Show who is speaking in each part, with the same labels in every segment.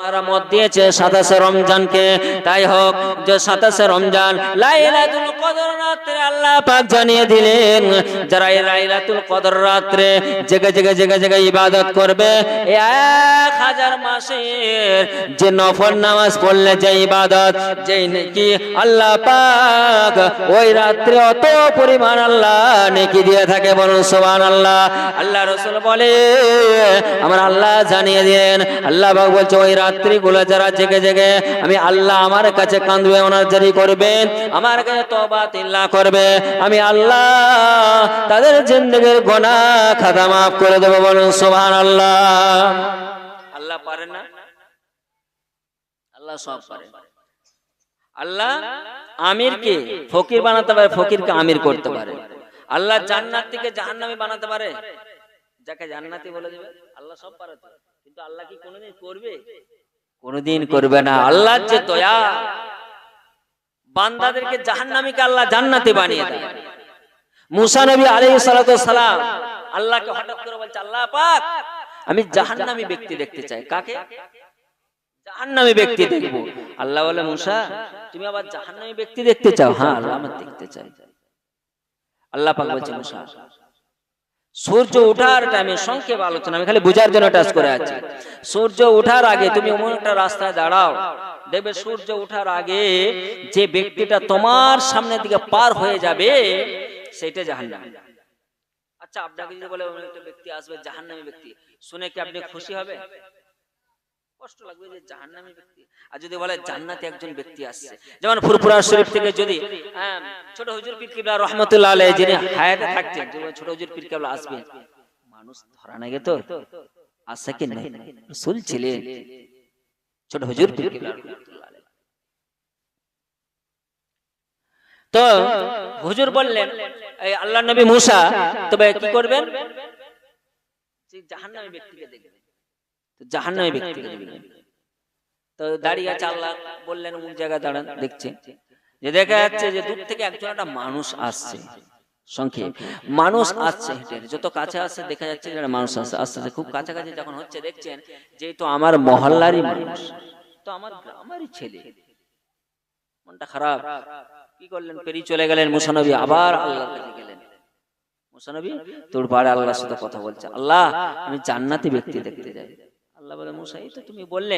Speaker 1: মত দিয়েছে সাতাশে রমজানকে। তাই হোক, যে সাতাশে রমজান লাইলাতুল কদর রাত্রে আল্লাহ পাক জানিয়ে দিলেন, যারা এই লাইলাতুল কদর রাত্রে জেগে জেগে জেগে জেগে ইবাদত করবে এক হাজার মাসের যে নফল নামাজ পড়লে যে ইবাদত, যেই নাকি আল্লাহ পাক ওই রাত্রে অত পরিমাণ আল্লাহ নেকি দিয়ে থাকে বলুন সুবহান আল্লাহ আল্লাহ রসুল বলে, আমার আল্লাহ জানিয়ে দিলেন, আল্লাহ পাক বলছে, ওই রাত্রি গুলো যারা জেগে জেগে আমি আল্লাহ আমার কাছে কান্দবে জারি করবেন, আমার কাছে তবা তিল্লা করবে, আমি আল্লাহ তাদের জিন্দগির গোনা খাতা মাফ করে দেবো বলুন সুবহান আল্লাহ আল্লাহ পারে না? আল্লাহ সব পারে। আল্লাহ আমিরকে ফকির বানাতে পারে, ফকিরকে আমির করতে পারে। আল্লাহ জান্নাত থেকে জাহান্নামী বানাতে পারে। যাকে জান্নাতি বলে দেবে, আল্লাহ সব পারে। কিন্তু আল্লাহ কি করবে? করবে না। আল্লাহ যে দয়া, বান্দাদেরকে জাহান্নামীকে আল্লাহ জান্নাতি বানিয়ে দেয়। মুসা নবী আল্লাহকে হঠাৎ করে বলছে, আল্লাহ পাক, আমি জাহান্নামী ব্যক্তি দেখতে চাই। কাকে? জাহান্নামী ব্যক্তি দেখব। আল্লাহ বলে, মুসা, তুমি আবার জাহান্নামী ব্যক্তি দেখতে চাও? হ্যাঁ আল্লাহ আমার দেখতে চাই। আল্লাহ পাক বলছে, মুসা সূর্য ওঠার টাইমে সংক্ষেপ আলোচনা, আমি খালি বুঝার জন্য টাচ করে আছি। সূর্য ওঠার আগে তুমি এমন একটা রাস্তায় দাঁড়াও। দেখবে সূর্য ওঠার আগে যে ব্যক্তিটা তোমার সামনে দিকে পার হয়ে যাবে সেটা জাহান্নাম। আচ্ছা আপনাকে যদি বলে একটা ব্যক্তি আসবে, জাহান্নামী ব্যক্তি, শুনে কি আপনি খুশি হবে? কষ্ট লাগবে যে জাহান্নামী ব্যক্তি। আর যদি বলে জান্নাতে একজন ব্যক্তি আসছে যেমন ফুরফুরা শরীফ থেকে যদি হ্যাঁ, ছোট হুজুর পীর কিবলা রহমতুল্লাহ আলাইহি যিনি হায়াতে থাকতেন ছোট হুজুর পীর কিবলা আসবে মানুষ ধরা না গেতো আসে কি নাই? রাসূল ছিলেন। ছোট হুজুর পীর কিবলা তো হুজুর বললেন এই আল্লাহ নবী মুসা তবে কি করবেন? যে জাহান্নামী ব্যক্তিকে দেখবেন। তো জাহান্নামী ব্যক্তিকে দেখবেন তো দাঁড়িয়ে আছে আল্লাহ বললেন অমুক জায়গায় দাঁড়ান দেখছে। যে দেখা যাচ্ছে যে দূর থেকে একজন একটা মানুষ আসছে। সংক্ষেপ মানুষ আসছে হেঁটে। যত কাছে আসছে দেখা যাচ্ছে যে মানুষ আসছে আস্তে আস্তে খুব কাছাকাছি যখন হচ্ছে দেখছেন যেহেতু আমার মহল্লারই মানুষ তো আমার আমারই ছেলে। মনটা খারাপ। কি করলেন? পেরিয়ে চলে গেলেন মুসানবী আবার আল্লাহর কাছে গেলেন। মুসানবী তোর পাড়ে আল্লাহর সাথে কথা বলছে। আল্লাহ আমি জান্নাতি ব্যক্তি দেখতে যাই আল্লাহ বলে মুসা তো তুমি বললে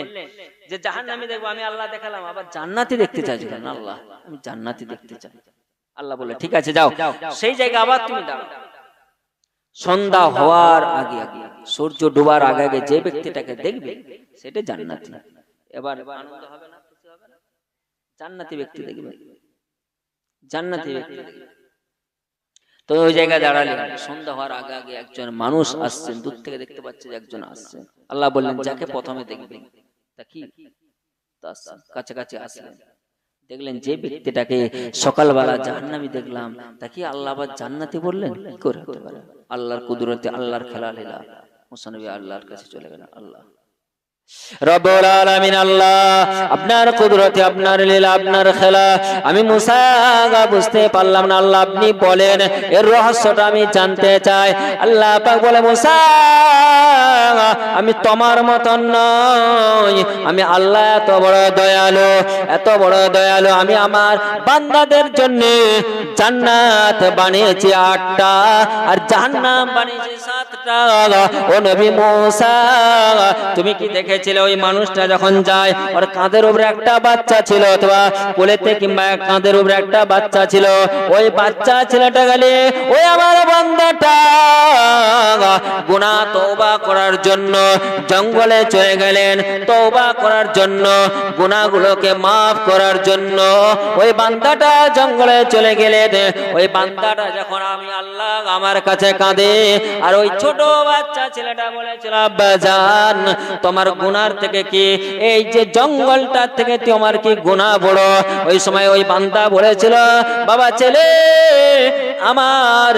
Speaker 1: যে জাহান্নামী দেখব, আমি আল্লাহ দেখালাম, আবার জান্নাতি দেখতে কেন আল্লাহ, আমি জান্নাতি দেখতে চাই। আল্লাহ বলে, ঠিক আছে, যাও, সেই জায়গায় আবার তুমি দাঁড়াও। সন্ধ্যা হওয়ার আগে আগে, সূর্য ডোবার আগে আগে যে ব্যক্তিটাকে দেখবে, সেটা জান্নাতি। এবার আনন্দ হবে না? জান্নাতি ব্যক্তি দেখবে। জান্নাতি ব্যক্তি দেখবে। তো ওই জায়গায় দাঁড়ালেন। সন্ধ্যা হওয়ার আগে আগে একজন মানুষ আসছেন দূর থেকে দেখতে পাচ্ছে যে একজন আসছেন। আল্লাহ বললেন যাকে প্রথমে দেখবেন তা কি? কাছাকাছি আসলেন। দেখলেন যে ব্যক্তিটাকে সকালবেলা জাহান্নামি দেখলাম। তা কি আল্লাহ আবার জান্নাতি বললেন? কি করে হতে পারে? আল্লাহর কুদরতে আল্লাহর খেলা লীলা মুসানবী আল্লাহর কাছে চলে গেলেন। আল্লাহ। আমি বুঝতে পারলাম না, আল্লাহ আপনি বলেন, এর রহস্যটা আমি জানতে চাই। আল্লাহ বলে, মুসা, আমি তোমার মতন নই, আমি আল্লাহ এত বড় দয়ালু, এত বড় দয়ালু, আমি আমার বান্দাদের জন্য জান্নাত বানিয়েছি আটটা, আর জাহান্নাম বানিয়েছি তুমি কি দেখেছিলে ওই মানুষটা যখন যায়? ওর কাঁধের উপরে একটা বাচ্চা ছিল, অথবা কোলেতে কিংবা কাঁধের উপরে একটা বাচ্চা ছিল। ওই বাচ্চা ছেলেটা গেলে ওই আমার বান্দাটা গুনাহ তওবা করার জন্য জঙ্গলে চলে গেলেন। তওবা করার জন্য, গুনাহগুলোকে মাফ করার জন্য ওই বান্দাটা জঙ্গলে চলে গেলেন। ওই বান্দাটা যখন আমি আল্লাহ আমার কাছে কাঁদে, আর ওই ছোট বাচ্চা ছেলেটা বলেছিল, আব্বা জান, তোমার গুনার থেকে কি, এই যে জঙ্গলটা থেকে তোমার কি গুনাহ বড়? ওই সময় ওই বান্দা বলেছিল, বাবা ছেলে আমার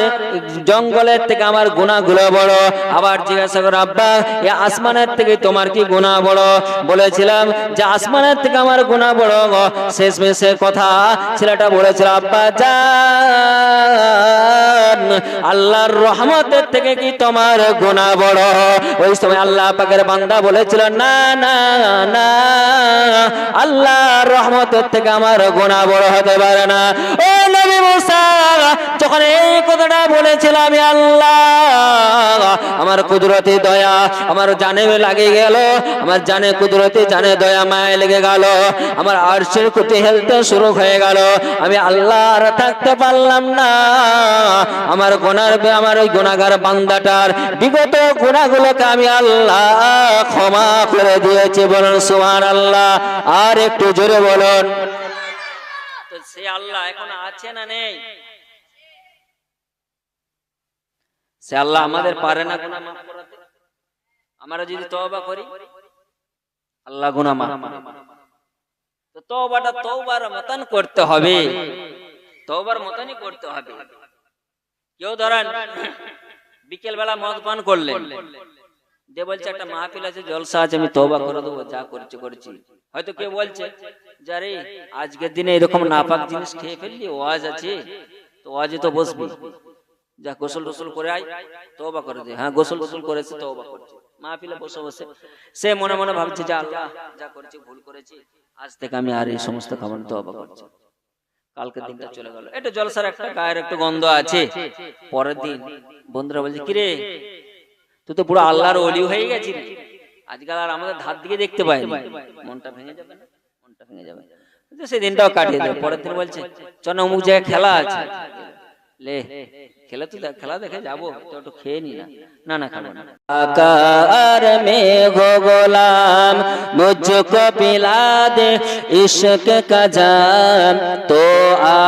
Speaker 1: জঙ্গলের থেকে আমার গুণাগুলো বড়। আবার জিজ্ঞাসা করো, আব্বা, এ আসমানের থেকে তোমার কি গুণা বড়? বলেছিলাম যে আসমানের থেকে আমার গুণা বড় শেষ মেশে কথা ছেলেটা বলেছিল, আব্বা যান আল্লাহর রহমতের থেকে কি তোমার গুণা বড়? ওই সময় আল্লাহ পাকের বান্দা বলেছিল, না না না, আল্লাহর রহমতের থেকে আমার গুণা বড় হতে পারে না। ও নবী মুসা যখন এই কথাটা বলেছিলাম আল্লাহ, আমার কুদরতি দয়া, আমার জানে লাগে গেল, আমার জানে কুদরতি, জানে দয়া মায় লেগে গেল, আমার আরশের কুটি হেলতে শুরু হয়ে গেল, আমি আল্লাহ আর থাকতে পারলাম না। আমার গোনার আমার ওই গোনাগার বান্দাটার বিগত গুণাগুলোকে আমি আল্লাহ ক্ষমা করে দিয়েছি বলুন সুমান আল্লাহ আর একটু জোরে বলুন। সে আল্লাহ এখন আছে না নেই? সে আল্লাহ আমাদের পারে না গুনাহ মাফ করাতে আমরা যদি তওবা করি আল্লাহ গুনাহ মাফ তো তওবাটা তওবার মতন করতে হবে। তওবার মতনই করতে হবে। কেউ ধরেন বিকেল বেলা মদ পান করলেন। যে বলছে একটা মাহফিল আছে জলসা আছে আমি তওবা করে দেবো যা করছি করছি। হয়তো কেউ বলছে যারে আজকের দিনে এরকম নাপাক জিনিস খেয়ে ফেললি ওয়াজ আছে তো ওয়াজে তো বসবি। যা গোসল টোসল করে আয় তওবা করে দে। হ্যাঁ গোসল টোসল করেছে তওবা করছে। মাহফিলে বসে বসে। সে মনে মনে ভাবছে যে আল্লাহ যা করেছি ভুল করেছি আজ থেকে আমি আর এই সমস্ত খাবার তওবা করছি। কালকে দিনটা চলে গেল। এটা জলসার একটা গায়ের একটু গন্ধ আছে। পরের দিন বন্ধুরা বলছে কিরে তুই তো পুরো আল্লাহর অলি হয়ে গেছিস আজকাল আর আমাদের ধার দিকে দেখতে পাই মনটা ভেঙে যাবে। না মনটা ভেঙে যাবে। সেই দিনটাও কাটিয়ে দেবে পরের দিন বলছে চল না অমুক জায়গায় খেলা আছে লে খেলা তো খেলা দেখে যাব তো একটু খেয়ে নি না। না না, খাব না। আকার মে গোলাম মুঝকো পিলা দে ইশক কাজাম তো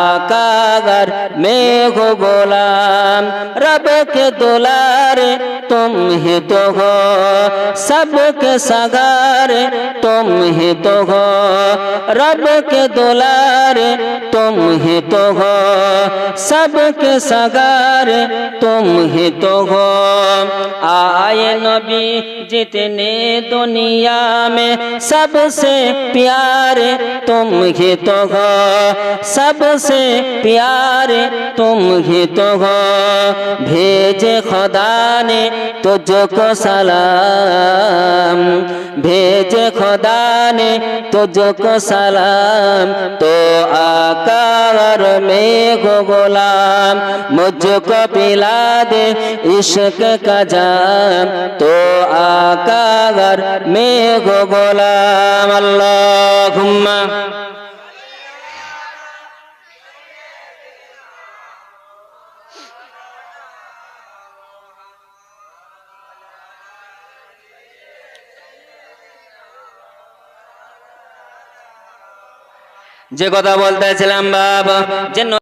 Speaker 1: আকার মে গোলাম রব কে দুলারে তুম হি তো গো সব কে সাগারে তুম হি তো গো রব কে দুলারে তুম হি তো গো সব কে সাগার सगारे तुम ही तो हो। आए नबी, जितने दुनिया में सबसे प्यारे तुम ही तो हो। सबसे प्यारे तुम ही तो हो। भेजे खुदा ने तुझको सलाम। भेजे खुदा ने तुझको सलाम। तो आकार में गो गुलाम मुझको पिला दे इश्क का जाम तो आकार में गो गुलाम अल्लाहुम्मा যে কথা বলতেছিলাম বাবা যে